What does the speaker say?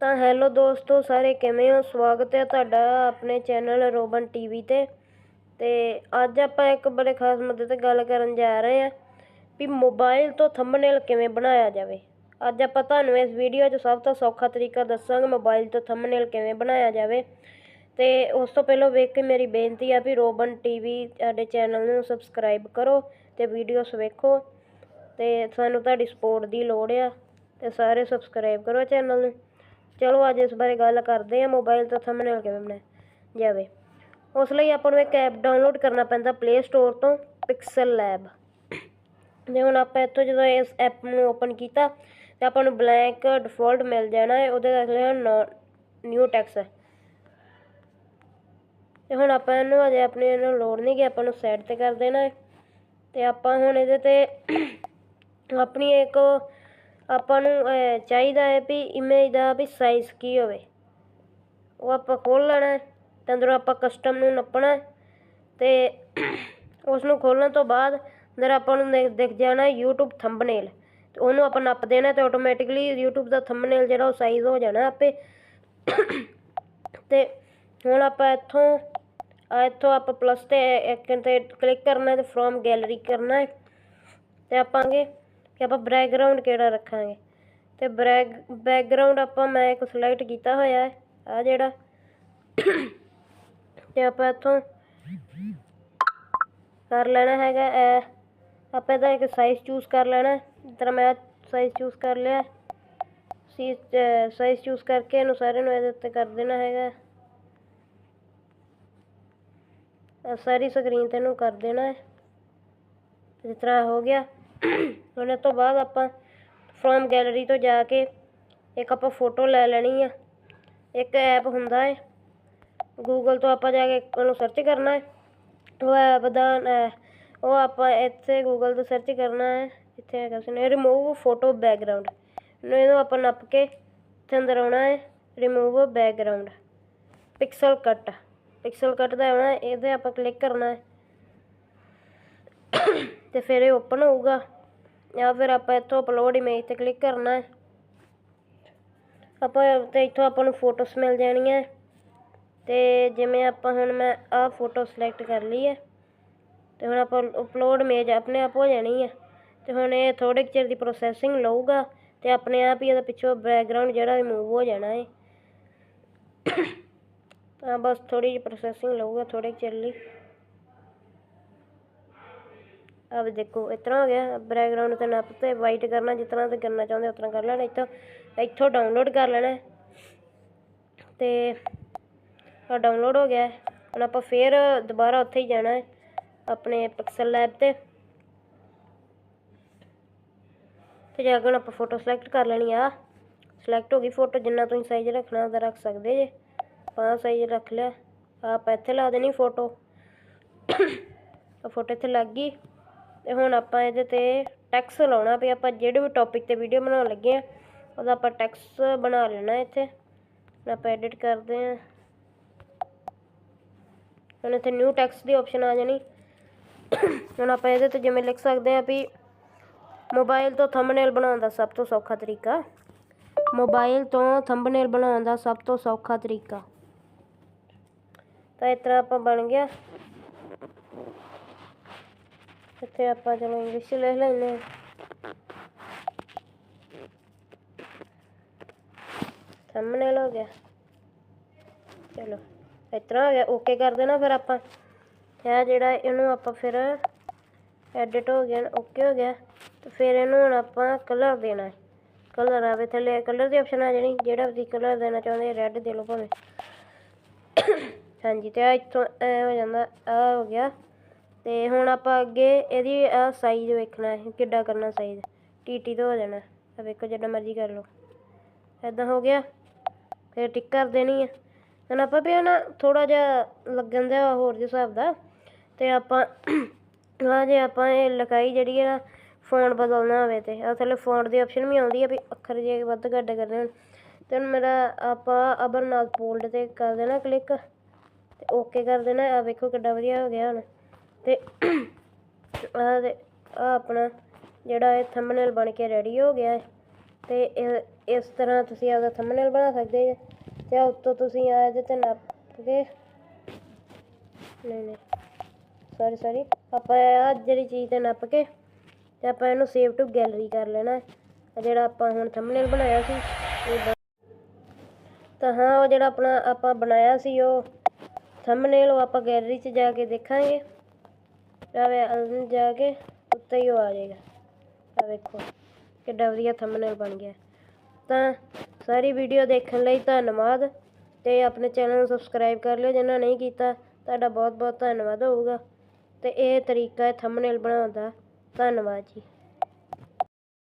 ਤਾਂ ਹੈਲੋ ਦੋਸਤੋ, ਸਾਰੇ ਕਿਵੇਂ ਹੋ? ਸਵਾਗਤ ਹੈ ਤੁਹਾਡਾ ਆਪਣੇ ਚੈਨਲ ਰੋਬਨ ਟੀਵੀ ਤੇ। ਤੇ ਅੱਜ ਆਪਾਂ ਇੱਕ ਬੜੇ ਖਾਸ ਮੁੱਦੇ ਤੇ ਗੱਲ ਕਰਨ ਜਾ ਰਹੇ ਹਾਂ ਵੀ ਮੋਬਾਈਲ ਤੋਂ ਥੰਬਨੇਲ ਕਿਵੇਂ ਬਣਾਇਆ ਜਾਵੇ। ਅੱਜ ਆਪਾਂ ਤੁਹਾਨੂੰ ਇਸ ਵੀਡੀਓ 'ਚ ਸਭ ਤੋਂ ਸੌਖਾ ਤਰੀਕਾ ਦੱਸਾਂਗੇ ਮੋਬਾਈਲ ਤੋਂ ਥੰਬਨੇਲ ਕਿਵੇਂ ਬਣਾਇਆ ਜਾਵੇ। ਤੇ ਉਸ ਤੋਂ ਪਹਿਲਾਂ ਵੇਖ ਕੇ ਮੇਰੀ ਬੇਨਤੀ ਆ ਵੀ ਰੋਬਨ ਟੀਵੀ ਸਾਡੇ ਚੈਨਲ ਨੂੰ ਸਬਸਕ੍ਰਾਈਬ ਕਰੋ ਤੇ ਵੀਡੀਓਸ ਵੇਖੋ। ਤੇ ਸਾਨੂੰ ਤੁਹਾਡੀ ਸਪੋਰਟ ਦੀ ਲੋੜ ਆ ਤੇ ਸਾਰੇ ਸਬਸਕ੍ਰਾਈਬ ਕਰੋ ਚੈਨਲ ਨੂੰ। ਚਲੋ ਅੱਜ ਇਸ ਬਾਰੇ ਗੱਲ ਕਰਦੇ ਹਾਂ ਮੋਬਾਈਲ ਤੋਂ ਥੰਬਨੇਲ ਕਿਵੇਂ ਬਣਾਇਆ ਜਾਵੇ। ਉਸ ਲਈ ਆਪਾਂ ਨੂੰ ਇੱਕ ਐਪ ਡਾਊਨਲੋਡ ਕਰਨਾ ਪੈਂਦਾ ਪਲੇ ਸਟੋਰ ਤੋਂ ਪਿਕਸਲ ਲੈਬ ਜੇ ਹੁਣ ਆਪਾਂ ਇੱਥੋਂ ਜਦੋਂ ਇਸ ਐਪ ਨੂੰ ਓਪਨ ਕੀਤਾ, ਤੇ ਆਪਾਂ ਨੂੰ ਬਲੈਂਕ ਡਿਫਾਲਟ ਮਿਲ ਜਾਣਾ ਹੈ, ਉਹਦੇ ਦਾ ਲਿਖਿਆ ਨਿਊ ਟੈਕਸ ਹੈ। ਤੇ ਹੁਣ ਆਪਾਂ ਇਹਨੂੰ ਅਜੇ ਆਪਣੇ ਇਹਨੂੰ ਲੋੜ ਨਹੀਂ ਕਿ ਆਪਾਂ ਨੂੰ ਸਾਈਡ ਤੇ ਕਰ ਦੇਣਾ ਹੈ। ਤੇ ਆਪਾਂ ਹੁਣ ਇਹਦੇ ਤੇ ਆਪਣੀ ਇੱਕ ਆਪਾਂ ਨੂੰ ਚਾਹੀਦਾ ਹੈ ਵੀ ਇਮੇਜ ਦਾ ਵੀ ਸਾਈਜ਼ ਕੀ ਹੋਵੇ। ਉਹ ਆਪਾਂ ਖੋਲ ਲੈਣਾ ਹੈ, ਤੇ ਅੰਦਰੋਂ ਆਪਾਂ ਕਸਟਮ ਨੂੰ ਨੱਪਣਾ ਹੈ ਤੇ ਉਸ ਨੂੰ ਖੋਲਣ ਤੋਂ ਬਾਅਦ ਅੰਦਰ ਆਪਾਂ ਨੂੰ ਦਿਖ- ਜਾਣਾ YouTube ਥੰਬਨੇਲ ਤੇ ਉਹਨੂੰ ਆਪਾਂ ਨੱਪ ਦੇਣਾ ਤੇ ਆਟੋਮੈਟਿਕਲੀ YouTube ਦਾ ਥੰਬਨੇਲ ਜਿਹੜਾ ਉਹ ਸਾਈਜ਼ ਹੋ ਜਾਣਾ ਆਪੇ। ਤੇ ਹੁਣ ਆਪਾਂ ਇੱਥੋਂ ਇੱਥੋਂ ਆਪਾਂ ਪਲੱਸ ਤੇ ਇੱਕ ਤੇ ਕਲਿੱਕ ਕਰਨਾ ਹੈ ਤੇ ਫਰੋਮ ਗੈਲਰੀ ਕਰਨਾ ਹੈ। ਤੇ ਆਪਾਂਗੇ ਕਿ ਆਪਾਂ ਬੈਕਗ੍ਰਾਉਂਡ ਕਿਹੜਾ ਰੱਖਾਂਗੇ? ਅਤੇ ਬੈਕ ਬੈਕਗ੍ਰਾਉਂਡ ਆਪਾਂ ਮੈਂ ਇੱਕ ਸਿਲੈਕਟ ਕੀਤਾ ਹੋਇਆ ਹੈ, ਆ ਜਿਹੜਾ। ਤੇ ਆਪਾਂ ਇੱਥੋਂ ਕਰ ਲੈਣਾ ਹੈਗਾ ਇਹ। ਆਪਾਂ ਇਹਦਾ ਇੱਕ ਸਾਈਜ਼ ਚੂਜ਼ ਕਰ ਲੈਣਾ, ਜਿਸ ਤਰ੍ਹਾਂ ਮੈਂ ਸਾਈਜ਼ ਚੂਜ਼ ਕਰ ਲਿਆ। ਸੀ ਸਾਈਜ਼ ਚੂਜ਼ ਕਰਕੇ ਇਹਨੂੰ ਸਾਰੇ ਨੂੰ ਇਹਦੇ ਉੱਤੇ ਕਰ ਦੇਣਾ ਹੈਗਾ। ਸਾਰੀ ਸਕਰੀਨ ਤੇ ਇਹਨੂੰ ਕਰ ਦੇਣਾ ਹੈ। ਜਿਸ ਤਰ੍ਹਾਂ ਹੋ ਗਿਆ। ਹੁਣ ਇਹ ਤੋਂ ਬਾਅਦ ਆਪਾਂ ਫਰੋਮ ਗੈਲਰੀ ਤੋਂ ਜਾ ਕੇ ਇੱਕ ਆਪਾਂ ਫੋਟੋ ਲੈ ਲੈਣੀ ਆ। ਇੱਕ ਐਪ ਹੁੰਦਾ ਹੈ ਗੂਗਲ ਤੋਂ ਆਪਾਂ ਜਾ ਕੇ ਉਹਨੂੰ ਸਰਚ ਕਰਨਾ ਹੈ ਉਹ ਐਪ ਦਾ ਉਹ ਆਪਾਂ ਇੱਥੇ ਗੂਗਲ ਤੋਂ ਸਰਚ ਕਰਨਾ ਹੈ ਇੱਥੇ ਹੈਗਾ ਸੀ ਰਿਮੂਵ ਫੋਟੋ ਬੈਕਗ੍ਰਾਉਂਡ ਇਹਨੂੰ ਆਪਾਂ ਨੱਪ ਕੇ ਇੱਥੇ ਅੰਦਰ ਆਉਣਾ ਹੈ remove background pixel cut pixel cut ਦਾ ਆਉਣਾ ਇਹਦੇ ਆਪਾਂ ਕਲਿੱਕ ਕਰਨਾ ਹੈ ਅਤੇ ਫਿਰ ਇਹ ਓਪਨ ਹੋਊਗਾ। ਜਾਂ ਫਿਰ ਆਪਾਂ ਇੱਥੋਂ ਅਪਲੋਡ ਇਮੇਜ ਤੇ ਕਲਿੱਕ ਕਰਨਾ ਹੈ। ਆਪਾਂ ਤੇ ਇੱਥੋਂ ਆਪਾਂ ਨੂੰ ਫੋਟੋਸ ਮਿਲ ਜਾਣੀਆਂ ਤੇ ਜਿਵੇਂ ਆਪਾਂ ਹੁਣ ਮੈਂ ਆਹ ਫੋਟੋ ਸਿਲੈਕਟ ਕਰ ਲਈ ਹੈ। ਤੇ ਹੁਣ ਆਪਾਂ ਅਪਲੋਡ ਇਮੇਜ ਆਪਣੇ ਆਪ ਹੋ ਜਾਣੀ ਹੈ। ਤੇ ਹੁਣ ਇਹ ਥੋੜੇ ਕੁ ਚਿਰ ਦੀ ਪ੍ਰੋਸੈਸਿੰਗ ਲਊਗਾ ਤੇ ਆਪਣੇ ਆਪ ਹੀ ਇਹਦਾ ਪਿੱਛੋਂ ਬੈਕਗ੍ਰਾਉਂਡ ਜਿਹੜਾ ਰਿਮੂਵ ਹੋ ਜਾਣਾ ਹੈ। ਤਾਂ ਬਸ ਥੋੜੀ ਜਿਹੀ ਪ੍ਰੋਸੈਸਿੰਗ ਲਊਗਾ ਥੋੜੇ ਕੁ ਚਿਰ ਲਈ। अब देखो इतना हो गया बैकग्राउंड ਤੇ ਨੱਪ ਤੇ ਵਾਈਟ ਕਰਨਾ ਜਿਸ ਤਰ੍ਹਾਂ ਤੇ ਕਰਨਾ ਚਾਹੁੰਦੇ ਉਸ ਤਰ੍ਹਾਂ ਕਰ ਲੈਣਾ ਇੱਥੋਂ ਇੱਥੋਂ ਡਾਊਨਲੋਡ ਕਰ ਲੈਣਾ ਹੈ। ਤੇ ਆ ਡਾਊਨਲੋਡ ਹੋ ਗਿਆ ਹੈ। ਹੁਣ ਆਪਾਂ ਫੇਰ ਦੁਬਾਰਾ ਉੱਥੇ ਹੀ ਜਾਣਾ ਹੈ ਆਪਣੇ ਪਿਕਸਲ ਲੈਬ ਤੇ ਤੇ ਜਾ ਕੇ ਹੁਣ ਆਪਾਂ ਫੋਟੋ ਸਿਲੈਕਟ ਕਰ ਲੈਣੀ ਆ ਸਿਲੈਕਟ ਹੋ ਗਈ ਫੋਟੋ ਜਿੰਨਾ ਤੁਸੀਂ ਸਾਈਜ਼ ਰੱਖਣਾ ਉਹਦਾ ਰੱਖ ਸਕਦੇ ਜੇ ਆਪਾਂ ਸਾਈਜ਼ ਰੱਖ ਲਿਆ ਆਹ ਆਪਾਂ ਇੱਥੇ ਲਾ ਦੇਣੀ ਫੋਟੋ ਫੋਟੋ ਇੱਥੇ ਲੱਗ ਗਈ ਤੇ ਹੁਣ ਆਪਾਂ ਇਹਦੇ ਤੇ ਟੈਕਸ ਲਾਉਣਾ ਵੀ ਆਪਾਂ ਜਿਹੜੇ ਵੀ ਟੌਪਿਕ ਤੇ ਵੀਡੀਓ ਬਣਾਉਣ ਲੱਗੇ ਆ ਉਹਦਾ ਆਪਾਂ ਟੈਕਸ ਬਣਾ ਲੈਣਾ ਇੱਥੇ। ਆਪਾਂ ਐਡਿਟ ਕਰਦੇ ਆ ਹੁਣ ਇੱਥੇ ਨਿਊ ਟੈਕਸ ਦੀ ਆਪਸ਼ਨ ਆ ਜਾਣੀ। ਹੁਣ ਆਪਾਂ ਇਹਦੇ ਤੇ ਜਿਵੇਂ ਲਿਖ ਸਕਦੇ ਆ ਵੀ ਮੋਬਾਈਲ ਤੋਂ ਥੰਬਨੇਲ ਬਣਾਉਣ ਦਾ ਸਭ ਤੋਂ ਸੌਖਾ ਤਰੀਕਾ। ਮੋਬਾਈਲ ਤੋਂ ਥੰਬਨੇਲ ਬਣਾਉਣ ਦਾ ਸਭ ਤੋਂ ਸੌਖਾ ਤਰੀਕਾ। ਤਾਂ ਇਸ ਤਰ੍ਹਾਂ ਆਪਾਂ ਬਣ ਗਿਆ। ਇੱਥੇ ਆਪਾਂ ਚਲੋ ਇੰਗਲਿਸ਼ ਲਿਖ ਲੈਂਦੇ ਹਾਂ। ਥੰਬਨੇਲ ਹੋ ਗਿਆ। ਚਲੋ, ਇਸ ਤਰ੍ਹਾਂ ਹੋ ਗਿਆ। ਓਕੇ ਕਰ ਦੇਣਾ ਫਿਰ ਆਪਾਂ। ਇਹ ਜਿਹੜਾ ਇਹਨੂੰ ਆਪਾਂ ਫਿਰ ਐਡਿਟ ਹੋ ਗਿਆ ਓਕੇ ਹੋ ਗਿਆ। ਤੇ ਫਿਰ ਇਹਨੂੰ ਹੁਣ ਆਪਾਂ ਕਲਰ ਦੇਣਾ ਹੈ। ਕਲਰ ਆਵੇ ਥੱਲੇ ਕਲਰ ਦੀ ਆਪਸ਼ਨ ਆ ਜਾਣੀ। ਜਿਹੜਾ ਤੁਸੀਂ ਕਲਰ ਦੇਣਾ ਚਾਹੁੰਦੇ ਰੈੱਡ ਦੇ ਲਓ ਭਾਵੇਂ। ਹਾਂਜੀ, ਤੇ ਆ ਇੱਥੋਂ ਐ ਹੋ ਜਾਂਦਾ ਆ ਹੋ ਗਿਆ। ਅਤੇ ਹੁਣ ਆਪਾਂ ਅੱਗੇ ਇਹਦੀ, ਆਹ ਸਾਈਜ਼ ਵੇਖਣਾ ਹੈ, ਕਿੱਡਾ ਕਰਨਾ ਸਾਈਜ਼ ਟੀ ਟੀ ਤੋਂ ਹੋ ਜਾਣਾ। ਆ ਵੇਖੋ, ਜਿੱਦਾਂ ਮਰਜ਼ੀ ਕਰ ਲਓ। ਐਦਾਂ ਹੋ ਗਿਆ। ਫਿਰ ਟਿਕ ਕਰ ਦੇਣੀ ਹੈ ਹੁਣ ਆਪਾਂ ਵੀ ਨਾ ਥੋੜਾ ਜਿਹਾ ਲੱਗਣ ਦਾ ਹੋਰ ਜਿਹਾ ਹਿਸਾਬ ਦਾ। ਤੇ ਆਪਾਂ ਆ ਜੇ ਆਪਾਂ ਇਹ ਲਿਖਾਈ ਜਿਹੜੀ ਹੈ ਨਾ ਫੋਨ ਬਦਲਣਾ ਹੋਵੇ ਤੇ। ਆ ਥੱਲੇ ਫੋਨ ਦੀ ਆਪਸ਼ਨ ਵੀ ਆਉਂਦੀ ਆ ਵੀ ਅੱਖਰ ਜੇ ਵੱਧ ਘੱਟ ਕਰਨੇ ਹੋਣ। ਤੇ ਹੁਣ ਮੇਰਾ ਆਪਾਂ ਅਬਰ ਨਾਲ ਬੋਲਡ ਤੇ ਕਰ ਦੇਣਾ ਕਲਿੱਕ ਤੇ ਓਕੇ ਕਰ ਦੇਣਾ। ਆ ਵੇਖੋ ਕਿੱਡਾ ਵਧੀਆ ਹੋ ਗਿਆ ਹੁਣ। ਤੇ ਆਹ ਦੇ, ਆ ਆਪਣਾ ਜਿਹੜਾ ਇਹ ਥੰਬਨੇਲ ਬਣ ਕੇ ਰੈਡੀ ਹੋ ਗਿਆ ਹੈ ਤੇ ਇਹ- ਇਸ ਤਰ੍ਹਾਂ ਤੁਸੀਂ ਆਪਦਾ ਥੰਬਨੇਲ ਬਣਾ ਸਕਦੇ ਜੇ ਤੇ ਉੱਤੋਂ ਤੁਸੀਂ ਆ ਇਹਦੇ ਤੇ ਨੱਪ ਕੇ ਨਹੀਂ ਨਹੀਂ ਸੌਰੀ ਸੌਰੀ ਆਪਾਂ ਆ ਜਿਹੜੀ ਚੀਜ਼ ਤੇ ਨੱਪ ਕੇ ਤੇ ਆਪਾਂ ਇਹਨੂੰ ਸੇਵ ਟੂ ਗੈਲਰੀ ਕਰ ਲੈਣਾ ਹੈ। ਜਿਹੜਾ ਆਪਾਂ ਹੁਣ ਥੰਬਨੇਲ ਬਣਾਇਆ ਸੀ ਤਾਂ ਹਾਂ, ਉਹ ਜਿਹੜਾ ਆਪਣਾ ਆਪਾਂ ਬਣਾਇਆ ਸੀ ਉਹ ਥੰਬਨੇਲ ਉਹ ਆਪਾਂ ਗੈਲਰੀ 'ਚ ਜਾ ਕੇ ਦੇਖਾਂਗੇ ਆਵੇ ਅੰਦਰ ਜਾ ਕੇ ਉੱਤੇ ਹੀ ਉਹ ਆ ਜਾਏਗਾ। ਆ ਵੇਖੋ, ਕਿੱਡਾ ਵਧੀਆ ਥੰਬਨੇਲ ਬਣ ਗਿਆ। ਤਾਂ ਸਾਰੀ ਵੀਡੀਓ ਦੇਖਣ ਲਈ ਧੰਨਵਾਦ ਤੇ ਆਪਣੇ ਚੈਨਲ ਨੂੰ ਸਬਸਕ੍ਰਾਈਬ ਕਰ ਲਿਓ, ਜਿਨ੍ਹਾਂ ਨਹੀਂ ਕੀਤਾ ਤੁਹਾਡਾ ਬਹੁਤ ਬਹੁਤ ਧੰਨਵਾਦ ਹੋਊਗਾ। ਤੇ ਇਹ ਤਰੀਕਾ ਹੈ ਥੰਬਨੇਲ ਬਣਾਉਣ ਦਾ। ਧੰਨਵਾਦ ਜੀ।